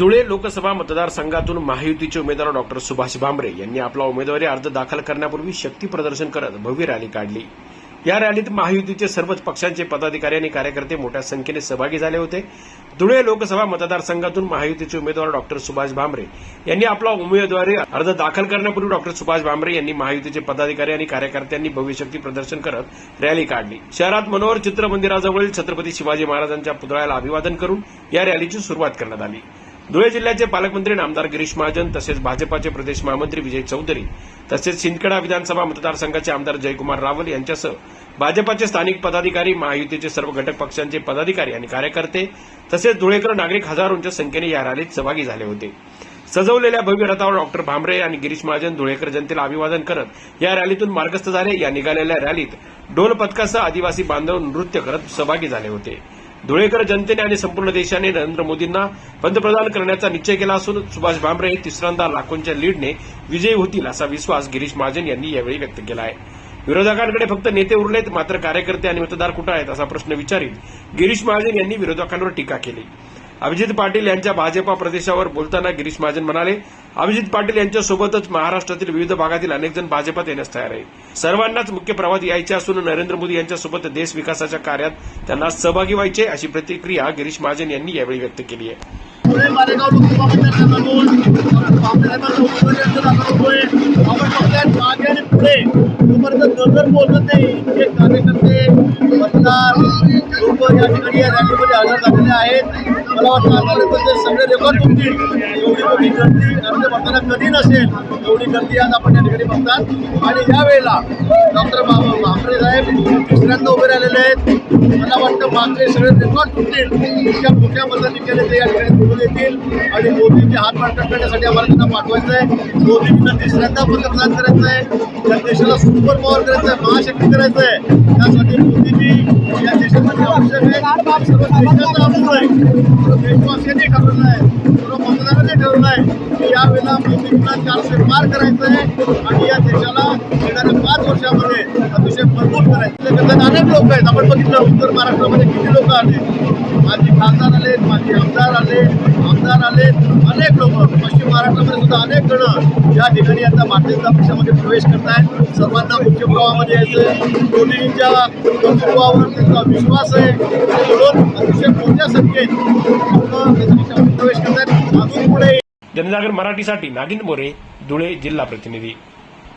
धुळे लोकसभा मतदारसंघातून महायुतीचे उमेदवार डॉक्टर सुभाष भामरे यांनी आपला उमेदवारी अर्ज दाखल करण्यापूर्वी शक्ती प्रदर्शन करत भव्य रॅली काढली. या रॅलीत महायुतीचे सर्वच पक्षांचे पदाधिकारी आणि कार्यकर्ते मोठ्या संख्येने सहभागी झाले होते. धुळे लोकसभा मतदारसंघातून महायुतीचे उमेदवार डॉक्टर सुभाष भामरे यांनी आपला उमेदवारी अर्ज दाखल करण्यापूर्वी डॉक्टर सुभाष भामरे यांनी महायुतीचे पदाधिकारी आणि कार्यकर्त्यांनी भव्य शक्ती प्रदर्शन करत रॅली काढली. शहरात मनोहर चित्र मंदिराजवळील छत्रपती शिवाजी महाराजांच्या पुतळ्याला अभिवादन करून या रॅलीची सुरुवात करण्यात आली. धुळे जिल्ह्याचे पालकमंत्री नामदार गिरीश महाजन तसेच भाजपाचे प्रदेश महामंत्री विजय चौधरी तसेच सिंदखेडा विधानसभा मतदारसंघाचे आमदार जयकुमार रावल यांच्यासह भाजपाचे स्थानिक पदाधिकारी महायुतीचे सर्व घटक पक्षांचे पदाधिकारी आणि कार्यकर्ते तसेच धुळेकर नागरिक हजारोंच्या संख्येने या रॅलीत सहभागी झाले होते. सजवलेल्या भव्य रथावर डॉक्टर भामरे आणि गिरीश महाजन धुळेकर जनतेला अभिवादन करत या रॅलीतून मार्गस्थ झाले. या निघालेल्या रॅलीत ढोल पथकासह आदिवासी बांधव नृत्य करत सहभागी झाले होते. धुळेकर जनतेने आणि संपूर्ण देशाने नरेंद्र मोदींना पंतप्रधान करण्याचा निश्चय केला असून सुभाष भामरे हे तिसऱ्यांदा लाखोंच्या लीडने विजयी होतील असा विश्वास गिरीश महाजन यांनी यावेळी व्यक्त केला आहे. विरोधकांकडे फक्त नेते उरलेत मात्र कार्यकर्ते आणि मतदार कुठे आहेत असा प्रश्न विचारित गिरीश महाजन यांनी विरोधकांवर टीका केली. अभिजित पाटील यांच्या भाजपा प्रदेशावर बोलताना गिरीश महाजन म्हणाले अभिजित पाटील यांच्यासोबतच महाराष्ट्रातील विविध भागातील अनेक जण भाजपात येण्यास तयार आहे. सर्वांनाच मुख्य प्रवाहात यायचे असून नरेंद्र मोदी यांच्यासोबत देश विकासाच्या कार्यात त्यांना सहभागी व्हायचे अशी प्रतिक्रिया गिरीश महाजन यांनी यावेळी व्यक्त केली आहे. मालेगाव लोकसभा मतदारसंघातून आपण पुढे. जोपर्यंत नजर नाही कार्यकर्ते मतदार लोक या ठिकाणी या रॅलीमध्ये हजर झालेले आहेत. मला वाटतं आतापर्यंत सगळे रेकॉर्ड तुमची एवढी मोठी गर्दी अर्ज कधी नसेल एवढी गर्दी आज आपण या ठिकाणी बघतात. आणि यावेळेला डॉक्टर भामरे साहेब तिसऱ्यांदा उभे राहिलेले आहेत. मला वाटतं मागचे सगळे रेकॉर्ड तुटतील इतक्या मोठ्या मताधिक्याने ते या ठिकाणी निवडून येतील. आणि मोदींचे हात मार्ग करण्यासाठी आम्हाला त्यांना पाठवायचं आहे. मोदींना तिसऱ्यांदा पंतप्रधान करायचं आहे. त्या देशाला सुपर पॉवर करायचं आहे महाशक्ती करायचं आहे. त्यासाठी मोदींनी या देशामध्ये आवश्यक आहे. सर्व देशाचं आहे. आपल्याला यावेळेला चारशे पार करायचं आहे आणि या देशाला येणाऱ्या पाच वर्षामध्ये अतिशय भरपूर करायचं त्याच्यात अनेक लोक आहेत. आपण बघितलं उत्तर महाराष्ट्रामध्ये किती लोक आले? माझे खासदार आले माजी आमदार आले आमदार आले. अनेक लोक. पश्चिम महाराष्ट्रामध्ये सुद्धा अनेक जण या ठिकाणी आता भारतीय जनता पक्षामध्ये प्रवेश करत आहेत सर्वांना मुख्य प्रवाहामध्ये यायचं मोदींच्या नेतृत्वावर त्यांचा विश्वास आहे. म्हणून अतिशय मोठ्या संख्येत जनजागर मराठीसाठी नागिन मोरे धुळे जिल्हा प्रतिनिधी.